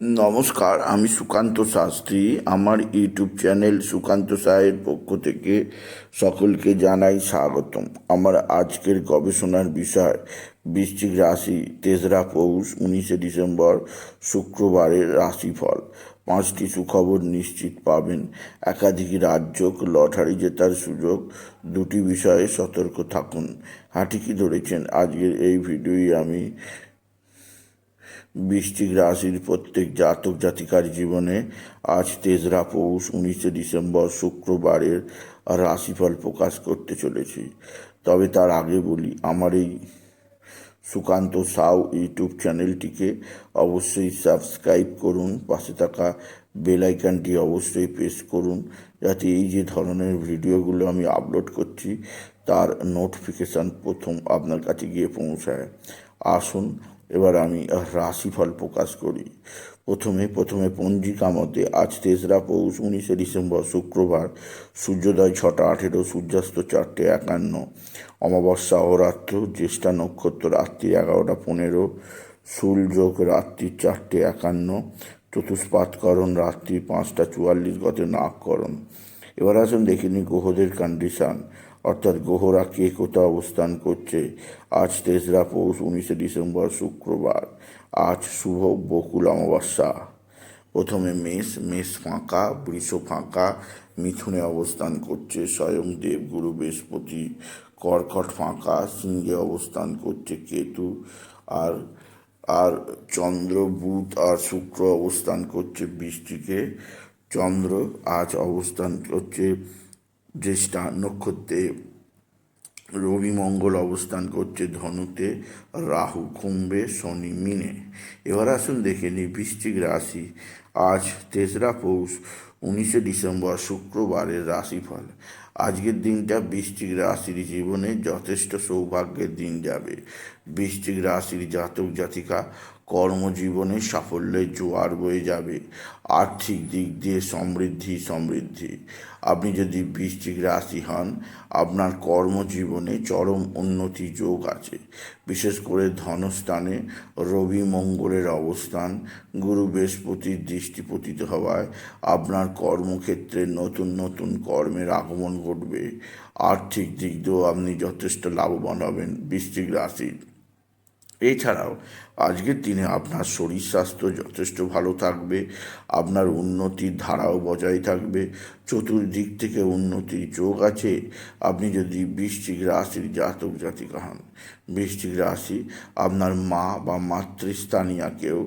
নমস্কার, আমি সুকান্ত শাস্ত্রী। আমার ইউটিউব চ্যানেল সুকান্ত সাহের পক্ষ থেকে সকলকে জানাই স্বাগতম। আমার আজকের গবেষণার বিষয়, বৃশ্চিক রাশি, তেসরা পৌষ, উনিশে ডিসেম্বর, শুক্রবারের রাশিফল। পাঁচটি সুখবর নিশ্চিত পাবেন। একাধিক রাজ্য লটারি জেতার সুযোগ, দুটি বিষয়ে সতর্ক থাকুন। হাঁটিকি ধরেছেন? আজকের এই ভিডিওই আমি বৃশ্চিক রাশির প্রত্যেক জাতক জাতিকার জীবনে আজ তেসরা পৌষ, উনিশে ডিসেম্বর, শুক্রবারের রাশিফল প্রকাশ করতে চলেছি। তবে তার আগে বলি, আমার এই সুকান্ত সাউ ইউটিউব চ্যানেলটিকে অবশ্যই সাবস্ক্রাইব করুন, পাশে থাকা বেল আইকনটি অবশ্যই প্রেস করুন, যাতে এই যে ধরনের ভিডিওগুলো আমি আপলোড করছি, তার নোটিফিকেশান প্রথম আপনার কাছে গিয়ে পৌঁছায়। আসুন এবার আমি রাশিফল প্রকাশ করি। প্রথমে প্রথমে পঞ্জিকা মতে আজ তেসরা পৌষ, উনিশে ডিসেম্বর, শুক্রবার, সূর্যোদয় ছটা, আঠেরো, সূর্যাস্ত চারটে, একান্ন, অমাবস্যা অরাত্র জ্যেষ্ঠা নক্ষত্র রাত্রি এগারোটা পনেরো সূর্যোগ রাত্রি চারটে, একান্ন, চতুষ্পাতকরণ রাত্রি পাঁচটা চুয়াল্লিশ, গতে নাককরণ এবার আসুন দেখিনি গ্রহদের কন্ডিশান অর্থাৎ গ্রহরা কে কোথাও অবস্থান করছে? আজ তেসরা পৌষ, উনিশে ডিসেম্বর, শুক্রবার। আজ শুভ বকুল অমাবস্যা। প্রথমে মেষ মেষ ফাঁকা, বৃষ ফাঁকা, মিথুনে অবস্থান করছে স্বয়ং দেবগুরু বৃহস্পতি, কর্কট ফাঁকা, সিংহে অবস্থান করছে কেতু, আর আর চন্দ্র, বুধ আর শুক্র অবস্থান করছে বৃষ্টিকে। চন্দ্র আজ অবস্থান করছে জ্যেষ্ঠা নক্ষত্রে রবি মঙ্গল অবস্থান করছে ধনুতে, রাহু কুম্ভে, শনি মিনে। এবার আসুন দেখে নিই বৃশ্চিক রাশি। আজ তেসরা পৌষ, উনিশে ডিসেম্বর, শুক্রবারের রাশিফল। আজকের দিনটা বৃশ্চিক রাশির জীবনে যথেষ্ট সৌভাগ্যের দিন যাবে। বৃশ্চিক রাশির জাতক জাতিকা কর্মজীবনে সাফল্যের জোয়ার বয়ে যাবে। আর্থিক দিক দিয়ে সমৃদ্ধি সমৃদ্ধি। আপনি যদি বৃশ্চিক রাশি হন, আপনার কর্মজীবনে চরম উন্নতি যোগ আছে। বিশেষ করে ধনস্থানে রবি মঙ্গলের অবস্থান, গুরু বৃহস্পতির দৃষ্টি পতিত হওয়ায় আপনার কর্মক্ষেত্রে নতুন নতুন কর্মের আগমন ঘটবে। আর্থিক দিক দিয়েও আপনি যথেষ্ট লাভবান হবেন বৃশ্চিক রাশির। এছাড়াও, আজকের দিনে আপনার শরীর স্বাস্থ্য যথেষ্ট ভালো থাকবে, আপনার উন্নতির ধারাও বজায় থাকবে চতুর্দিক থেকে উন্নতির যোগ আছে। আপনি যদি বৃশ্চিক রাশির জাতক জাতিকা হন, বৃশ্চিক রাশি আপনার মা বা মাতৃস্থানীয়াকেও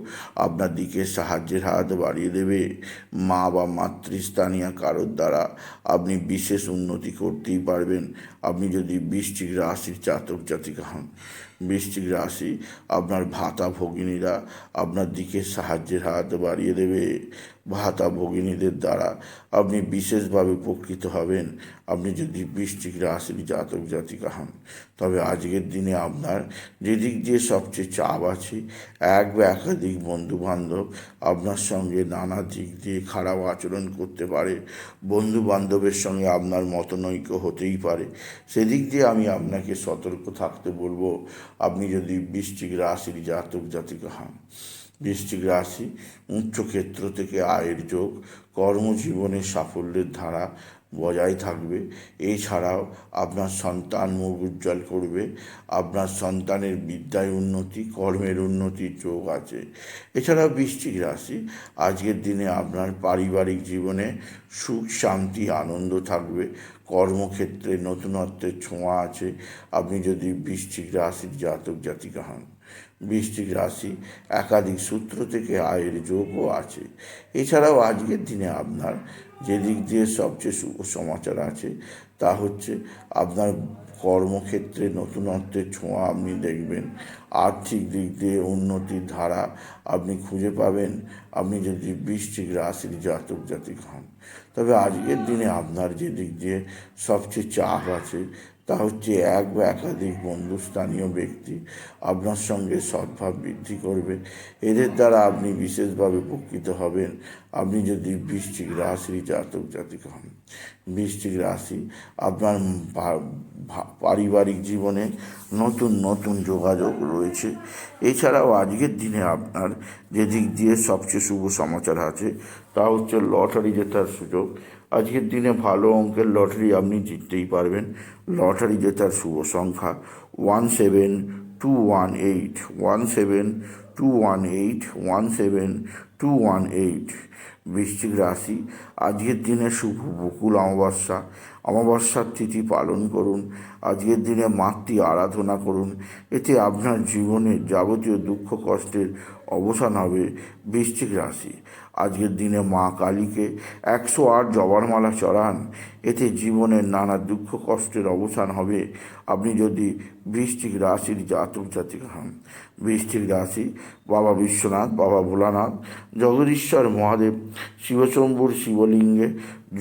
আপনার দিকে সাহায্যের হাত বাড়িয়ে দেবে। মা বা মাতৃস্থানীয় কারোর দ্বারা আপনি বিশেষ উন্নতি করতেই পারবেন। আপনি যদি বৃশ্চিক রাশির জাতক জাতিকা হন, বৃশ্চিক রাশি আপনার ভাতা ভগিনীরা আপনার দিকে সাহায্যের হাত বাড়িয়ে দেবে। ভাতা ভগিনীদের দ্বারা আপনি বিশেষভাবে উপকৃত হবেন। আপনি যদি বৃষ্টিক রাশির জাতক জাতিকা হন, তবে আজকের দিনে আপনার যেদিক দিয়ে সবচেয়ে চাপ আছে, এক বা একাধিক বন্ধু বান্ধব আপনার সঙ্গে নানা দিক দিয়ে খারাপ আচরণ করতে পারে। বন্ধু বান্ধবের সঙ্গে আপনার মতনৈক্য হতেই পারে। সেদিক দিয়ে আমি আপনাকে সতর্ক থাকতে বলব, আপনি যদি বৃষ্টিক রাশির জাতক জাতিকা হন। বৃশ্চিক রাশি উচ্চক্ষেত্র থেকে আয়ের যোগ, কর্মজীবনে সাফল্যের ধারা বজায় থাকবে। এছাড়াও আপনার সন্তান মুখ উজ্জ্বল করবে, আপনার সন্তানের বিদ্যায় উন্নতি, কর্মের উন্নতির যোগ আছে। এছাড়াও বৃশ্চিক রাশি, আজকের দিনে আপনার পারিবারিক জীবনে সুখ, শান্তি, আনন্দ থাকবে, কর্মক্ষেত্রে নতুনত্বের ছোঁয়া আছে। আপনি যদি বৃশ্চিক রাশির জাতক জাতিকা হন। বৃশ্চিক রাশি একাধিক সূত্র থেকে আয়ের যোগও আছে। এছাড়াও আজকের দিনে আপনার যে দিক দিয়ে সবচেয়ে শুভ সমাচার আছে তা হচ্ছে আপনার কর্মক্ষেত্রে নতুনত্বের ছোঁয়া আপনি দেখবেন। আর্থিক দিক দিয়ে উন্নতির ধারা আপনি খুঁজে পাবেন। আপনি যদি বৃষ্টিক রাশির জাতক জাতিক হন। তবে আজকের দিনে আপনার যে দিক দিয়ে সবচেয়ে চাপ আছে তা হচ্ছে এক বা একাধিক বন্ধুস্থানীয় ব্যক্তি আপনার সঙ্গে সদ্ভাব বৃদ্ধি করবে। এদের দ্বারা আপনি বিশেষভাবে উপকৃত হবেন। আপনি যদি বৃষ্টিক রাশির জাতক জাতিক হন বৃষ্টিক রাশি আপনার পারিবারিক জীবনে নতুন নতুন যোগাযোগ রয়েছে। এছাড়াও আজকের দিনে আপনার যে দিক দিয়ে সবচেয়ে শুভ সমাচার আছে, তা হচ্ছে লটারি জেতার সুযোগ। আজকের দিনে ভালো অঙ্কের লটারি আপনি জিততেই পারবেন। লটারি জেতার শুভ সংখ্যা one seven two one eight, one seven two one eight, one seven two one eight. বৃশ্চিক রাশি, আজকের দিনে শুভ বকুল অমাবস্যা। অমাবস্যার তিথি পালন করুন। আজকের দিনে মাতৃ আরাধনা করুন। এতে আপনার জীবনের যাবতীয় দুঃখ কষ্টের অবসান হবে বৃশ্চিক রাশি। আজকের দিনে মা কালীকে একশো আট জবার মালা চড়ান, এতে জীবনের নানা দুঃখ কষ্টের অবসান হবে। আপনি যদি বৃশ্চিক রাশির জাতক জাতিক হন, বৃশ্চিক রাশি বাবা বিশ্বনাথ, বাবা ভোলানাথ, জগদীশ্বর মহাদেব, শিবশম্ভুর শিবলিঙ্গে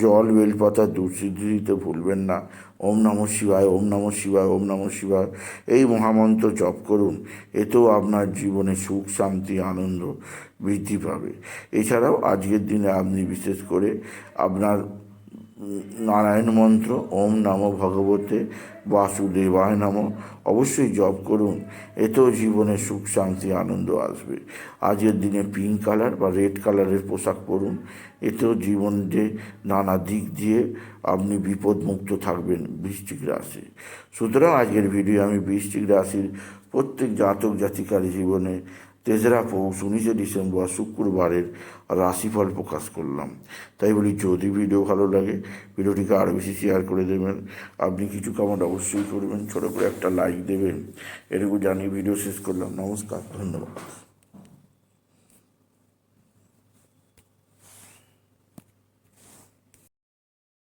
জল, বেলপাতা দিতে ভুলবেন না। ওম নম শিবায়, ওম নম শিবায়, ওম নম শিবায়। এই মহামন্ত্র জপ করুন, এতেও আপনার জীবনে সুখ, শান্তি, আনন্দ বৃদ্ধি পাবে। এছাড়াও আজকের দিনে আপনি বিশেষ করে আপনার নারায়ণ মন্ত্র, ওম নম ভগবতে বাসুদেবায় নম। অবশ্যই জপ করুন, এতেও জীবনে সুখ, শান্তি, আনন্দ আসবে। আজকের দিনে পিঙ্ক কালার বা রেড কালারের পোশাক পরুন, এতেও জীবনে নানা দিক দিয়ে আপনি বিপদমুক্ত থাকবেন বৃষ্টিক রাশি। সুতরাং আজকের ভিডিও আমি বৃষ্টিক রাশির প্রত্যেক জাতক জাতিকার জীবনে তেসরা পৌষ উনিশে ডিসেম্বর শুক্রবারের রাশিফল প্রকাশ করলাম। তাই বলি, যদি ভিডিও ভালো লাগে, ভিডিওটিকে আরও বেশি শেয়ার করে দেবেন। আপনি কিছু কমেন্ট অবশ্যই করবেন, ছোটো করে একটা লাইক দেবেন। এটুকু জানিয়ে ভিডিও শেষ করলাম। নমস্কার, ধন্যবাদ।